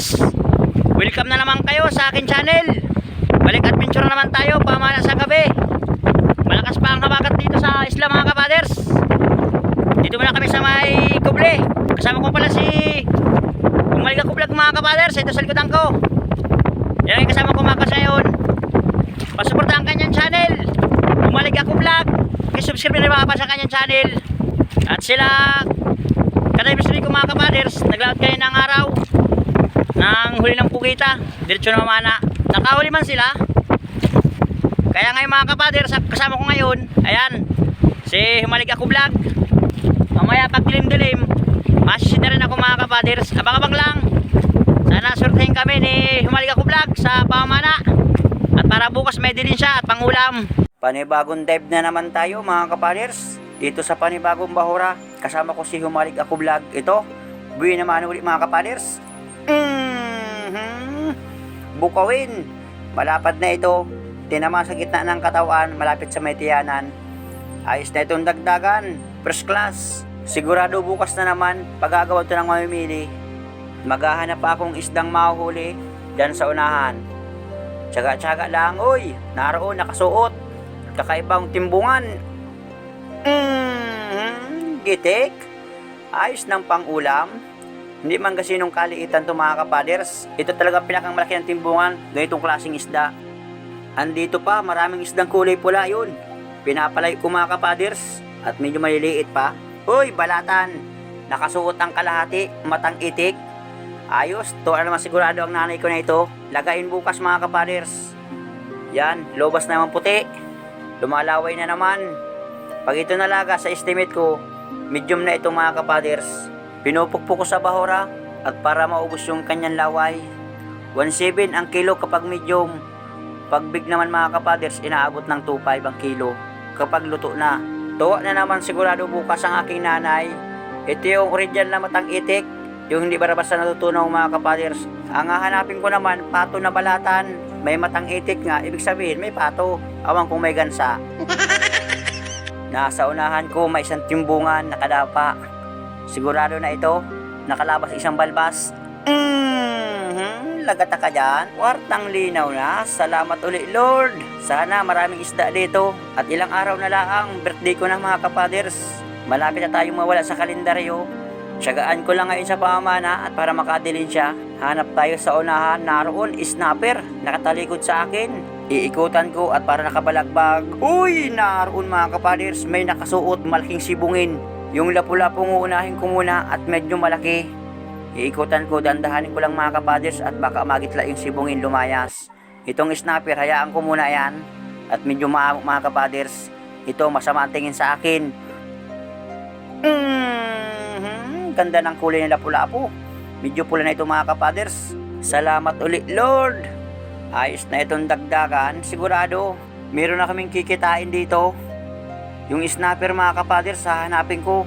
kapaders Welcome na naman kayo sa akin channel. Balik adventure na naman tayo pamana sa gabi. Malakas pa ang habagat dito sa isla mga kapaders. Dito muna kami sa may kuble. Kasama ko pala si Umaliga Kublag mga kapaders. Ito sa likodan ko. Yan ang kasama ko mga kasayon. Pasuportahan kanyang channel. Umaliga Kublag I-subscribe na mga sa kanyang channel. At sila Kada ibig ko mga kapaders, naglaot kayo ng araw ng huli ng pugita, diretso na mamana. Nakahuli man sila. Kaya ngayon mga kapaders, kasama ko ngayon, ayan, si Himalig ako vlog. Mamaya pag dilim-dilim, masisid na rin ako mga kapaders. Abang-abang lang. Sana surtahin kami ni Himalig ako vlog sa pamana. At para bukas may dilin siya at pangulam. Panibagong dive na naman tayo mga kapaders. Dito sa panibagong bahura, kasama ko si Humalig Ako Vlog. Ito, buwi naman ulit mga kapaders. Mhm. Bukawin. Malapad na ito. Tinama sa gitna ng katawan, malapit sa may tiyanan. Ayos na itong dagdagan. First class. Sigurado bukas na naman, pagagawa ito ng mamimili. Maghahanap akong isdang mahuhuli dyan sa unahan. Tsaga-tsaga lang, oy. Naroon, nakasuot. Kakaibang timbungan. Mm, gitik. Ayos ng pangulam. Hindi man kasi nung kaliitan to mga kapaders. Ito talaga pinakang malaki ng timbungan. Ganitong klaseng isda. Andito pa, maraming isdang kulay pula yun. Pinapalay ko mga kapaders. At medyo maliliit pa. Uy, balatan. Nakasuot ang kalahati, matang itik. Ayos, to naman sigurado ang nanay ko na ito. Lagayin bukas mga kapaders. Yan, lobas naman puti. Lumalaway na naman. Pag ito nalaga sa estimate ko, medium na ito mga kapaders. Pinupukpok ko sa bahora at para maubos yung kanyang laway. 1.7 ang kilo kapag medium. Pag big naman mga kapaders, inaabot ng 2.5 ang kilo kapag luto na. Tuwa na naman sigurado bukas ang aking nanay. Ito yung original na matang itik, yung hindi barabas na natutunaw mga kapaders. Ang hahanapin ko naman, pato na balatan. May matang itik nga, ibig sabihin may pato. Awang kung may gansa. Nasa unahan ko may isang timbungan nakadapa. Sigurado na ito, nakalabas isang balbas. Mm-hmm, lagata ka dyan. Kwartang linaw na. Salamat uli Lord. Sana maraming isda dito. At ilang araw na lang, birthday ko na mga kapaders. Malapit na tayong mawala sa kalendaryo. Tiyagaan ko lang ngayon sa pamamana at para makadilin siya, hanap tayo sa unahan, naroon, snapper, nakatalikod sa akin. Iikutan ko at para nakabalagbag. Uy, naroon mga kapaders, may nakasuot malaking sibungin. Yung lapu-lapong uunahin ko muna at medyo malaki. Iikutan ko, dandahanin ko lang mga kapaders at baka magitla yung sibungin lumayas. Itong snapper, hayaan ko muna yan. At medyo maamok mga kapaders. Ito, masama ang tingin sa akin. Mhm, ganda ng kulay ng lapu-lapo. Medyo pula na ito mga kapaders. Salamat ulit Lord. Ayos na itong dagdagan. Sigurado, meron na kaming kikitain dito. Yung snapper mga kapaders, hahanapin ko.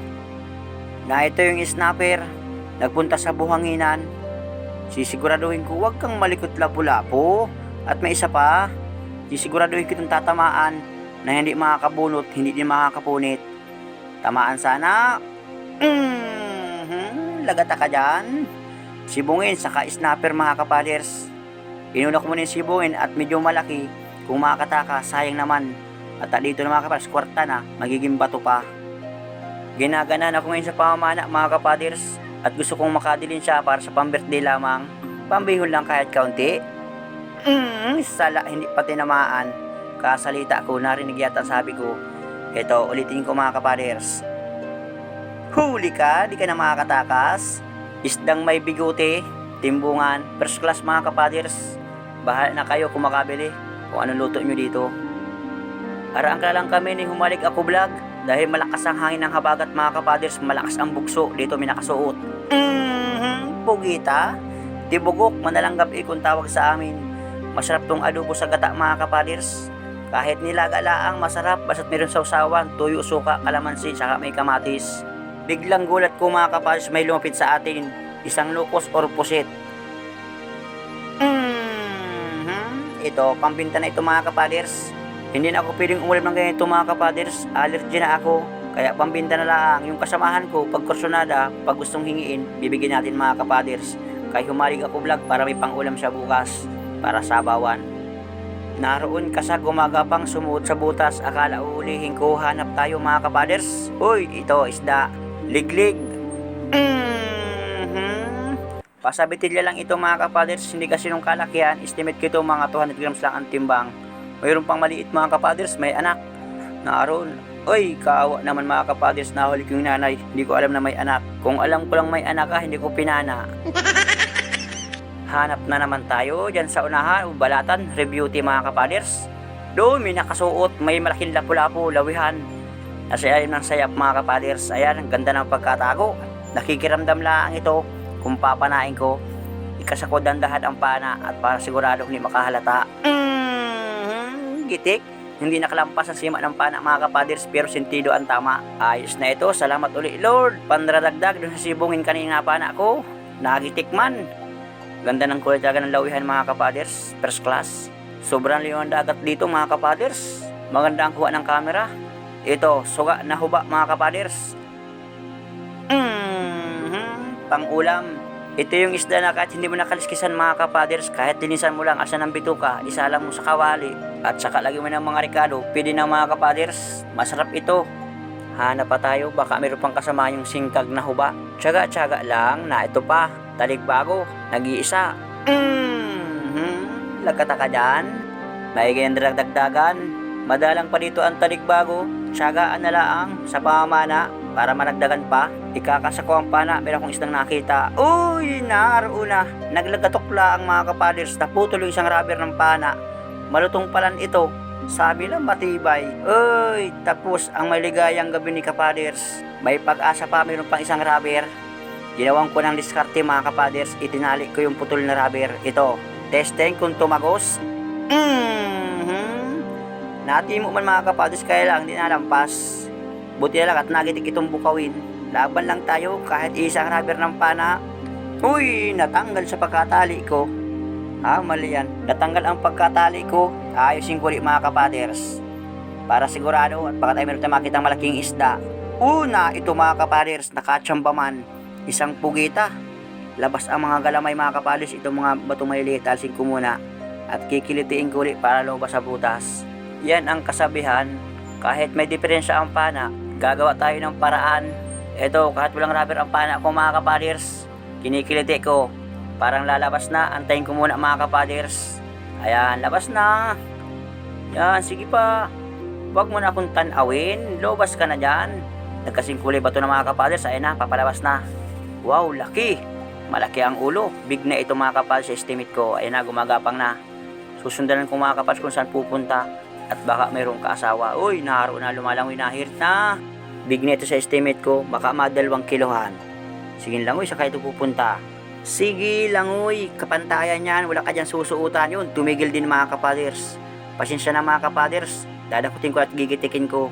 Na ito yung snapper. Nagpunta sa buhanginan. Sisiguraduhin ko, huwag kang malikot lapu-lapo. At may isa pa, sisiguraduhin ko itong tatamaan na hindi makakabunot, hindi din makakapunit. Tamaan sana. Mm-hmm. Lagata ka dyan. Sibungin, saka snapper mga kapaders. Inuna ko muna yung sibungin at medyo malaki. Kung makakataka, sayang naman. At dito na mga kapaders, kwarta na, magiging bato pa. Ginaganan ako ngayon sa pamamana mga kapaders. At gusto kong makadilin siya para sa pang-birthday lamang. Pambihon lang kahit kaunti. Mm, sala, hindi pa tinamaan. Kasalita ko, narinig yata sabi ko. Ito, ulitin ko mga kapaders. Huli ka, di ka na makakatakas. Isdang may bigote, timbungan, first class mga kapaders. Bahala na kayo kung makabili kung anong luto nyo dito. Araan ka lang kami ni Humalik Ako Vlog dahil malakas ang hangin ng habagat mga kapaders, malakas ang bugso dito may nakasuot. Mm-hmm, pugita. Tibugok, manalang gabi kung tawag sa amin. Masarap tong adobo sa gata mga kapaders. Kahit nilaga-laang masarap basta't meron sausawan, tuyo, suka, kalamansi, saka may kamatis. Biglang gulat ko mga kapaders may lumapit sa atin. Isang lukos or pusit. Mhm. Ito, pambinta na ito mga kapaders. Hindi na ako pwedeng umulam ng ganito mga kapaders. Allergy na ako. Kaya pambinta na lang yung kasamahan ko pag kursunada, pag gustong hingiin, bibigyan natin mga kapaders. Kaya humalig ako vlog para may pangulam siya bukas para sa bawan. Naroon ka sa gumagapang sumuot sa butas, akala uulihin ko, hanap tayo mga kapaders. Uy, ito isda, liglig. Mhm. Pasabitilya lang ito mga kapaders, hindi kasi nung kalakihan, estimate ko ito mga 200 grams lang ang timbang. Mayroon pang maliit mga kapaders, may anak. Naroon, Uy, kaawa naman mga kapaders, nahuli ko yung nanay. Hindi ko alam na may anak. Kung alam ko lang may anak ka, hindi ko pinana. Hanap na naman tayo dyan sa unahan, balatan, review team mga kapaders. Doon may nakasuot, may malaking lapu-lapu, lawihan. Nasa ilalim ng sayap mga kapaders. Ayan, ang ganda ng pagkatago. Nakikiramdam lang ito kung papanain ko. Ikasako dandahan ang pana at para sigurado hindi makahalata. Mm, gitik. Hindi nakalampas ang sima ng pana mga kapaders pero sentido ang tama. Ayos na ito. Salamat uli Lord. Pandradagdag doon sa sibungin kanina pana ko. Nagitikman. Ganda ng kulay talaga ng lawihan mga kapaders. First class. Sobrang liwan ang dagat dito mga kapaders. Maganda ang kuha ng camera. Ito, suga na huba mga kapaders. Mhm, pang-ulam. Ito yung isda na kahit hindi mo nakaliskisan mga kapaders, kahit linisan mo lang asa ng bituka, isalang mo sa kawali, at saka lagi mo ng mga rekado, pwede na mga kapaders. Masarap ito. Hanap pa tayo, baka meron pang kasama yung singkag na huba. Tsaga-tsaga lang na ito pa, taligbago, nag-iisa. Mm-hmm. Lagkata ka dyan. May ganyan dagdagan. Madalang pa dito ang taligbago. Tsagaan na lang sa pamamana para managdagan pa. Ikakasako ang pana, meron akong isang nakita. Uy, naroon na. Naglagatukla ang mga kapaders. Naputol yung isang rubber ng pana. Malutong palan ito. Sabi lang matibay. Uy, tapos ang maligayang gabi ni kapaders. May pag-asa pa, mayroon pang isang rubber. Ginawan ko ng diskarte mga kapaders. Itinali ko yung putol na rubber. Ito, testing kung tumagos. Mm-hmm. Nati mo man mga kapaders, kaya lang di nalampas. Buti na lang at nagitik itong bukawin. Laban lang tayo kahit isang rubber ng pana. Uy, natanggal sa pagkatali ko. Ha, mali yan. Natanggal ang pagkatali ko. Ayusin ko ulit mga kapaders. Para sigurado at baka tayo meron tayo makita malaking isda. Una, ito mga kapaders, nakatsamba man. Isang pugita. Labas ang mga galamay mga kapaders. Itong mga batong maliliit, alsin ko muna. At kikilitiin ko ulit para lumabas sa butas. Yan ang kasabihan. Kahit may diferensya ang pana, gagawa tayo ng paraan. Ito, kahit walang rubber ang pana ko mga kapaders, kinikiliti ko. Parang lalabas na, antayin ko muna mga kapaders. Ayan, labas na. Yan, sige pa. Huwag mo na akong tanawin, lobas ka na dyan. Nagkasing kulay ba ito ng mga kapaders? Ayan na, papalabas na. Wow, laki. Malaki ang ulo. Big na ito mga kapaders estimate ko. Ayan na, gumagapang na. Susundan ko mga kapaders kung saan pupunta at baka mayroong kaasawa. Uy, naro na lumalangoy na hirit na. Big na ito sa estimate ko, baka madalawang kilohan. Sige lang uy, saka ito pupunta. Sige lang uy, kapantayan yan, wala ka dyan susuutan yun. Tumigil din mga kapaders. Pasensya na mga kapaders, dadakutin ko at gigitikin ko.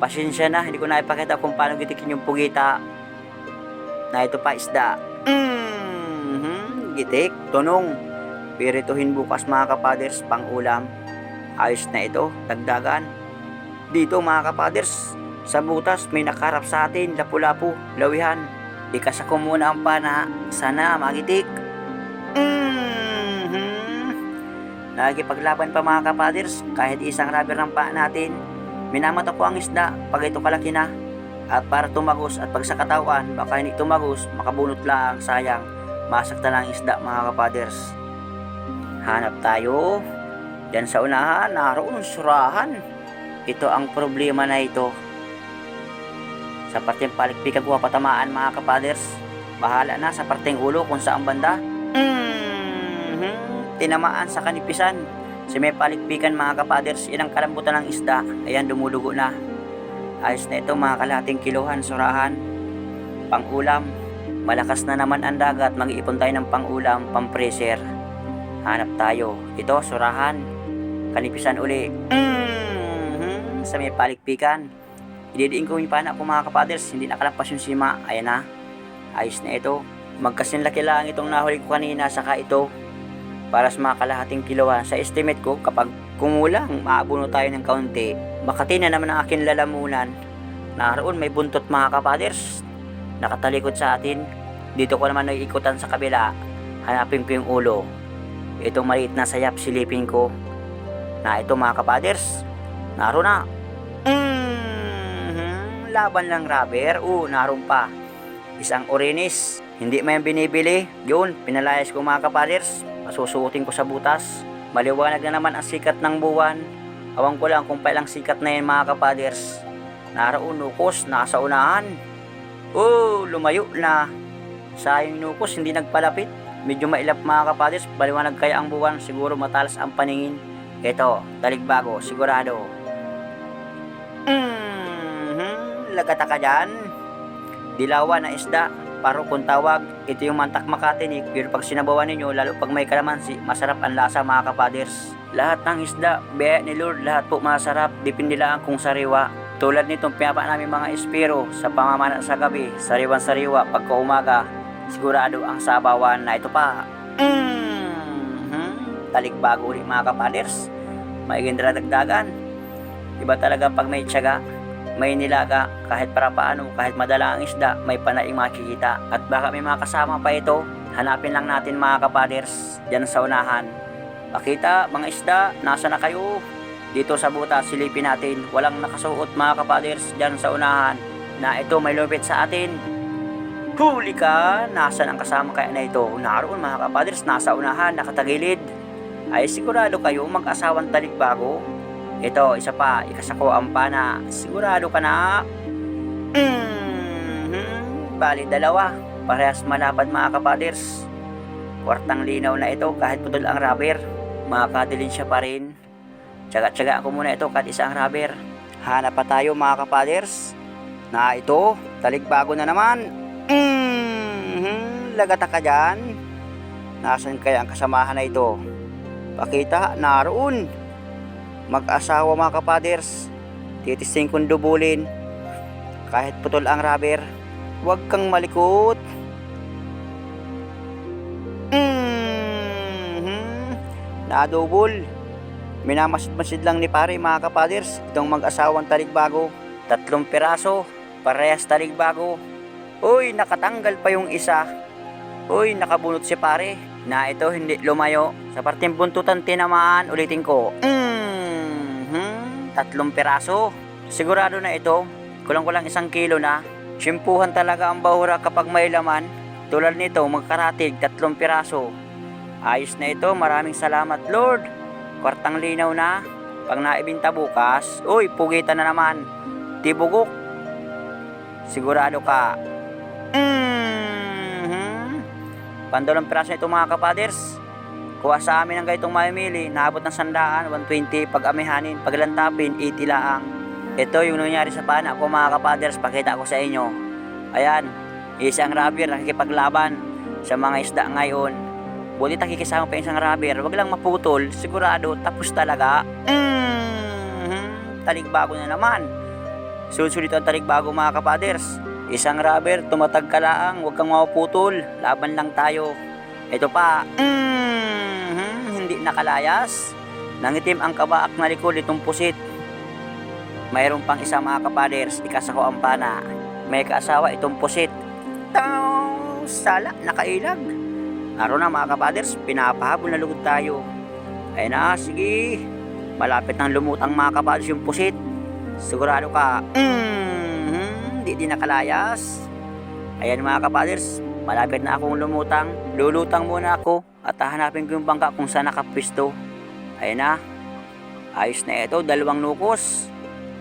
Pasensya na, hindi ko na ipakita kung paano gitikin yung pugita. Na ito pa isda. Mm-hmm, gitik, tunong. Pirituhin bukas mga kapaders, pang ulam. Ayos na ito, dagdagan. Dito mga kapaders, sa butas may nakarap sa atin, lapu-lapu, lawihan. Ikasako muna ang pana, sana magitik. Mm-hmm. Nagipaglaban pa mga kapaders, kahit isang rubber ng paa natin. Minamata ko ang isda pag ito kalaki na. At para tumagos at pag sa katawan, baka hindi tumagos, makabunot lang, sayang. Masakta lang ang isda mga kapaders. Hanap tayo. Yan sa unahan, naroon surahan. Ito ang problema na ito. Sa parteng palikpikan ko patamaan mga kapaders. Bahala na sa parteng ulo kung saan banda. Mm-hmm. Tinamaan sa kanipisan. Sa may palikpikan mga kapaders, yan ang kalambutan ng isda. Ayan, dumulugo na. Ayos na ito mga kalating kiluhan, surahan. Pang-ulam. Malakas na naman ang dagat, mag-iipon tayo ng pang-ulam, pang-freezer. Hanap tayo. Ito, surahan. Kanipisan uli. Mm-hmm. Sa may palikpikan. Ididiin ko yung pana ko mga kapaders, hindi nakalampas yung sima. Ayan na. Ayos na ito. Magkasinlaki lang itong nahuli ko kanina, saka ito. Para sa mga kalahating kilohan. Sa estimate ko, kapag kumulang, maabuno tayo ng kaunti. Makati na naman ang akin lalamunan. naroon may buntot mga kapaders. Nakatalikod sa atin. Dito ko naman naiikutan sa kabila. Hanapin ko yung ulo. Itong maliit na sayap silipin ko. Na ito mga kapaders. Naroon na. Mhm, laban lang rubber. Oo, naroon pa. Isang orinis. Hindi yung binibili. Yun, pinalayas ko mga kapaders. Masusuotin ko sa butas. Maliwanag na naman ang sikat ng buwan. Awang ko lang kung pailang sikat na yan mga kapaders. Naroon nukos, nasa unahan. Oh, lumayo na. Sayang nukos, hindi nagpalapit. Medyo mailap mga kapaders, baliwanag kaya ang buwan, siguro matalas ang paningin. Ito, taligbago, sigurado. Mm-hmm, lagata ka dyan. Dilawan na isda, paro kung tawag. Ito yung mantak makatinik, pero pag sinabawan ninyo, lalo pag may kalamansi, masarap ang lasa mga kapaders. Lahat ng isda, biyaya ni Lord, lahat po masarap, dipindi lang kung sariwa. Tulad nitong pinapa namin mga espiro sa pamamana sa gabi, sariwan-sariwa pagka umaga, sigurado ang sabawan na ito pa. Talikbago ulit mga kapaders. Maiging dagdagan. Iba talaga pag may tiyaga, may nilaga, kahit para paano, kahit madala ang isda, may panaing makikita. At baka may mga kasama pa ito, hanapin lang natin mga kapaders, dyan sa unahan. Pakita, mga isda, nasa na kayo? Dito sa buta, silipin natin, walang nakasuot mga kapaders, dyan sa unahan, na ito may lupit sa atin. Huli ka! Nasaan ang kasama kaya na ito? Naroon mga kapaders, nasa unahan, nakatagilid. Ay sigurado kayo mag-asawang talikbago? Ito, isa pa, ikasako ang pana. Sigurado ka na? Mm-hmm. Bali, dalawa. Parehas malapad mga kapaders. Kwartang linaw na ito kahit putol ang rubber. Makakadilin siya pa rin. Tsaga-tsaga ako muna ito kahit isang rubber. Hanap pa tayo mga kapaders. Na ito, talikbago na naman. Mm-hmm. Lagata ka dyan. Nasaan kaya ang kasamahan na ito? Pakita, naroon mag-asawa mga kapaders, titising kong dubulin. Kahit putol ang rubber, huwag kang malikot. Mm-hmm. Nadubol. Minamasid-masid lang ni pare mga kapaders, itong mag-asawang taligbago. Tatlong piraso, parehas taligbago. Uy, nakatanggal pa yung isa. Uy, nakabunot si pare. Na ito hindi lumayo. Sa parteng buntutan tinamaan, ulitin ko. Mhm, tatlong piraso. Sigurado na ito. Kulang-kulang isang kilo na. Simpuhan talaga ang bahura kapag may laman. Tulad nito, magkaratig, tatlong piraso. Ayos na ito, maraming salamat Lord. Kwartang linaw na. Pag naibinta bukas, uy, pugitan na naman. Tibugok. Sigurado ka. Mhm. Pandalang piraso ito mga kapaders. Kuha sa amin ang gaitong mamimili, naabot ng sandaan, 120, pag amihanin, pag lantapin, 80 laang. Ito yung nangyari sa pana ko mga kapaders, pakita ko sa inyo. Ayan, isang rubber nakikipaglaban sa mga isda ngayon. Buti nakikisama pa isang rubber, wag lang maputol, sigurado, tapos talaga. Mm-hmm. Taligbago na naman. Sulit-sulit ang taligbago mga kapaders. Isang rubber, tumatag ka laang, huwag kang mapuputol, laban lang tayo. Ito pa, mm-hmm, hindi nakalayas. Nangitim ang kabaak na likod itong pusit. Mayroon pang isa mga kapaders, ikasako ang pana. May kaasawa itong pusit. Taw, sala, nakailag. Araw na mga kapaders, pinapahabol na lugod tayo. Ay na, sige. Malapit nang lumutang mga kapaders yung pusit. Sigurado ka, mm-hmm, di di nakalayas. Ayan mga kapaders, malapit na akong lumutang. Lulutang muna ako at hahanapin ko yung bangka kung saan nakapwisto. Ayan na. Ayos na ito, dalawang nukos.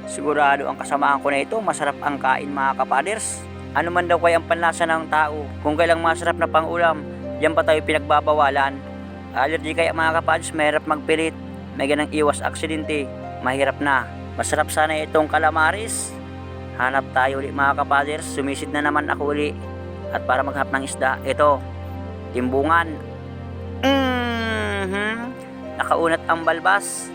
Sigurado ang kasamaan ko na ito, masarap ang kain mga kapaders. Ano man daw kaya ang panlasa ng tao, kung kailang masarap na pangulam, yan pa tayo pinagbabawalan. Allergy kaya mga kapaders, mahirap magpilit. May ganang iwas aksidente, mahirap na. Masarap sana itong calamaris. Hanap tayo ulit mga kapaders, sumisid na naman ako uli. At para maghanap ng isda, ito, timbungan. Mhm. Nakaunat ang balbas.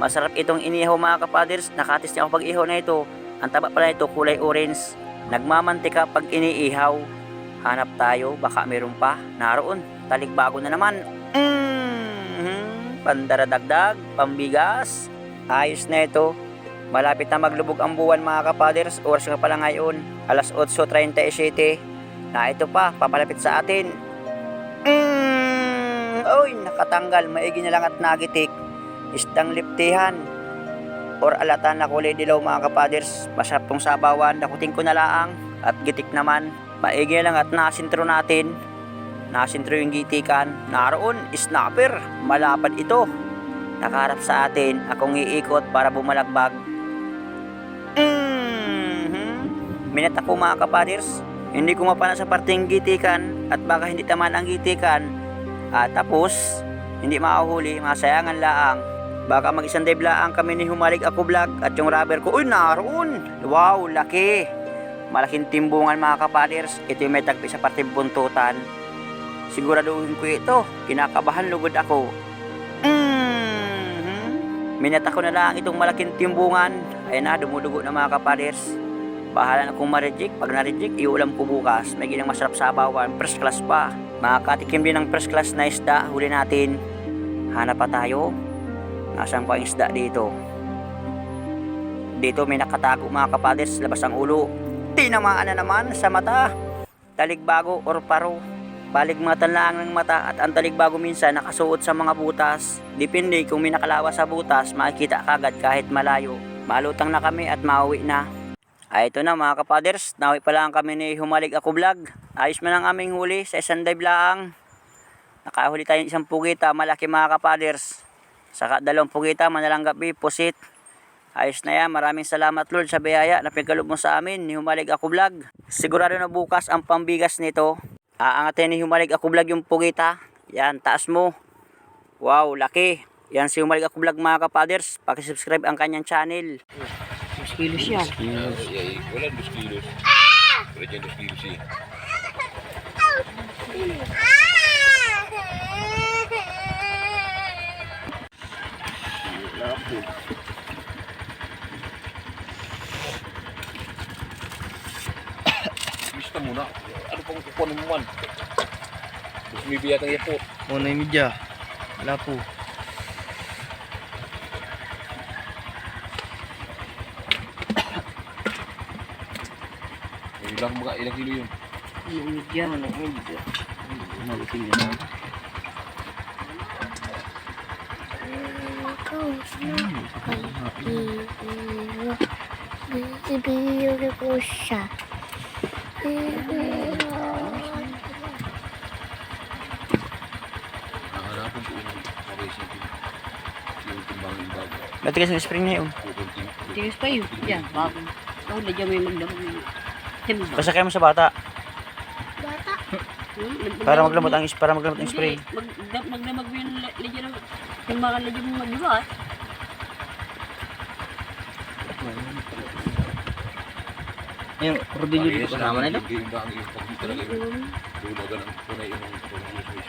Masarap itong inihaw mga kapaders. Nakatis niya ako pag ihaw na ito. Ang taba pala nito kulay orange. Nagmamantika pag iniihaw. Hanap tayo, baka meron pa. Naroon, talikbago na naman. Mhm. Pandaradagdag, pambigas. Ayos na ito. Malapit na maglubog ang buwan mga kapaders. Oras nga pala ngayon. Alas 8.37. Na ito pa, papalapit sa atin. Mm, oy, nakatanggal. Maigi na lang at nagitik. Isdang liptihan. Or alatan na kulay dilaw mga kapaders. Masarap tong sabawan. Dakutin ko na laang. At gitik naman. Maigi na lang at nasintro natin. Nasintro yung gitikan. Naroon, snapper. Malapad ito. Nakaharap sa atin. Akong iikot para bumalagbag. Mhm. Minat ako mga kapaders. Hindi ko mapana sa parteng gitikan at baka hindi taman ang gitikan. At tapos, hindi makahuli, masayangan laang. Baka mag-isang dive kami ni Humalig Ako Vlog at yung rubber ko, uy, naroon! Wow, laki! Malaking timbungan mga kapaders. Ito yung may tagpi sa parteng buntutan. Siguraduhin ko ito. Kinakabahan lugod ako. Mhm. Minata ko na lang itong malaking timbungan. Ayan na, dumudugo na mga kapaders. Bahala na kung ma-reject. Pag na-reject, iulam ko bukas. May ginang masarap sa abawan. First class pa. Makakatikim din ng first class na isda. Huli natin. Hanap pa tayo. Nasaan pa ang isda dito? Dito may nakatago mga kapaders. Labas ang ulo. Tinamaan na naman sa mata. Taligbago or paro. Balig mga lang ng mata at ang taligbago minsan nakasuot sa mga butas. Depende kung may nakalawa sa butas, makikita kagad kahit malayo. Malutang na kami at mauwi na. Ay ito na mga kapaders, nawi pa lang kami ni Humalig Ako Vlog. Ayos man ang aming huli sa isang dive laang. Nakahuli tayo ng isang pugita, malaki mga kapaders. Saka dalawang pugita, manalang gabi, pusit. Ayos na yan, maraming salamat Lord sa biyaya na pinagkaloob mo sa amin ni Humalig Ako Vlog. Sigurado na bukas ang pambigas nito. Aangatin ni Humalig Ako Vlog yung pugita. Yan, taas mo. Wow, laki. Yan si Humalig Ako Vlog mga kapaders. Pakisubscribe ang kanyang channel. Mas kilos yan. Ay, wala dos kilos. Wala dyan dos kilos eh. Gusto muna. Ano pang kukuha mo man? Gusto may biyatang yapo. Muna yung media. Wala po. May ilang mga ilang kilo yun. Mabuting yan. Ibigay ko siya. Nahanapin ko yung racing team. Yung timbang yung bago. Matigas ng spring na yun. Kukunting. Tigas pa yun. Yan, bago. Ikaw na dyan may magdamag. Timba. Basta kayo mo sa bata. Bata. Para maglamot ang is para maglamot ang spray. Mag, mag, magdamag mo yung la- lagyan ng timbangan lagyan mo magdiwas. Yung rodillo dito kasama na ito. Yung bang yung pag talaga yung tulagan ang tunay yung pag-use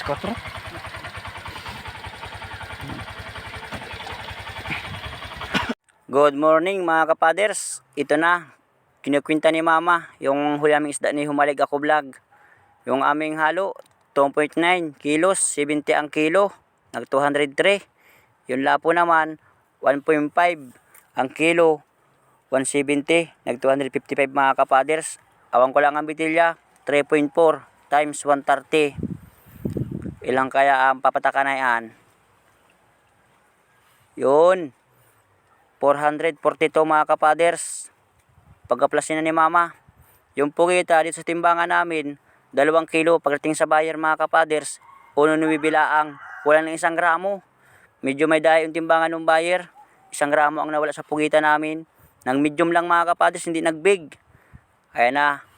Tres, quatro. Good morning mga kapaders. Ito na. Kinukwinta ni mama yung huli aming isda ni Humalig Ako Vlog. Yung aming halo, 2.9 kilos, 70 ang kilo. Nag 203. Yung lapo naman, 1.5 ang kilo, 170. Nag 255 mga kapaders. Awang ko lang ang bitilya, 3.4 times 130. Ilang kaya ang papatakan na yan? Yun. 442 mga kapaders. Pagkaplasin na ni mama. Yung pugita dito sa timbangan namin, dalawang kilo pagdating sa buyer mga kapaders, uno numibilaang, wala ng isang gramo. Medyo may dahil yung timbangan ng buyer, isang gramo ang nawala sa pugita namin. Nang medium lang mga kapaders, hindi nagbig. Ayan na.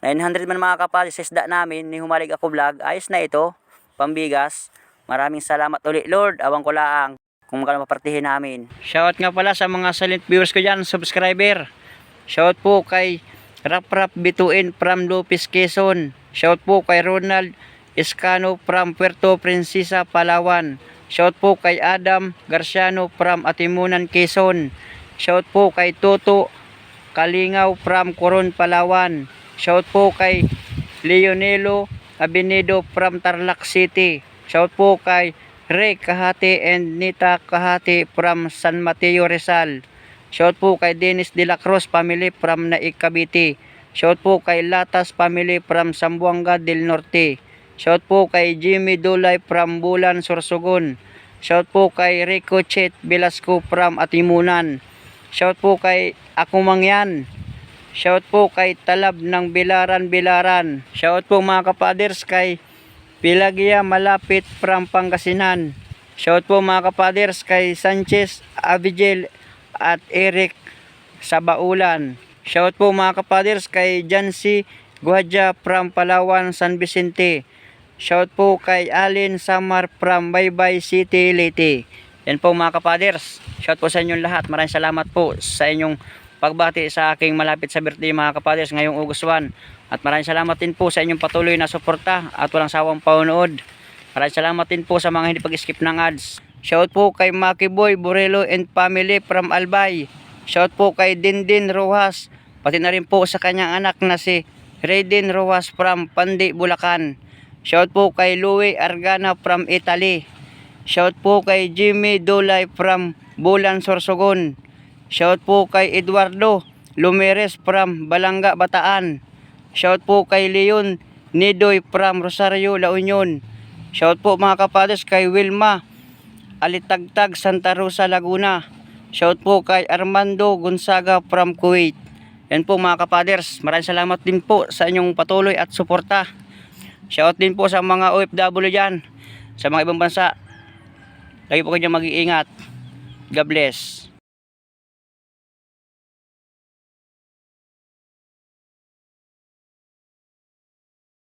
900 man mga kapaders sa namin, ni Humalig Ako Vlog, ayos na ito, pambigas. Maraming salamat ulit Lord, awang ko laang kung magkano mapartihin namin. Shout nga pala sa mga silent viewers ko dyan, subscriber. Shout po kay Rap Rap Bituin from Lopez, Quezon. Shout po kay Ronald Escano from Puerto Princesa, Palawan. Shout po kay Adam Garciano from Atimunan, Quezon. Shout po kay Toto Kalingaw from Coron, Palawan. Shout po kay Leonelo Abinedo from Tarlac City. Shout po kay Ray Kahati and Nita Kahati from San Mateo Rizal. Shout po kay Dennis De La Cruz family from Naik Cavite. Shout po kay Latas family from Sambuanga del Norte. Shout po kay Jimmy Dulay from Bulan, Sorsogon. Shout po kay Rico Chet Velasco from Atimunan. Shout po kay Ako Mangyan. Shout po kay Talab ng Bilaran Bilaran. Shout po mga kapaders kay Pilagya Malapit from Pangasinan. Shout po mga kapaders kay Sanchez Abigel at Eric Sabaulan. Shout po mga kapaders kay Jancy Guadja from Palawan, San Vicente. Shout po kay Alin Samar from Baybay City, Leyte. Yan po mga kapaders. Shout po sa inyong lahat. Maraming salamat po sa inyong pagbati sa aking malapit sa birthday mga kapaders ngayong August 1. At maraming salamat din po sa inyong patuloy na suporta at walang sawang paunood. Maraming salamat din po sa mga hindi pag-skip ng ads. Shout po kay Maki Boy Borelo and family from Albay. Shout po kay Dindin Rojas. Pati na rin po sa kanyang anak na si Raiden Rojas from Pandi, Bulacan. Shout po kay Louie Argana from Italy. Shout po kay Jimmy Dolay from Bulan, Sorsogon. Shout po kay Eduardo Lumeres from Balanga, Bataan. Shout po kay Leon Nidoy from Rosario, La Union. Shout po mga kapadres kay Wilma Alitagtag, Santa Rosa, Laguna. Shout po kay Armando Gonzaga from Kuwait. Yan po mga kapaders. Maraming salamat din po sa inyong patuloy at suporta. Shout din po sa mga OFW dyan. Sa mga ibang bansa. Lagi po kayo mag-iingat. God bless.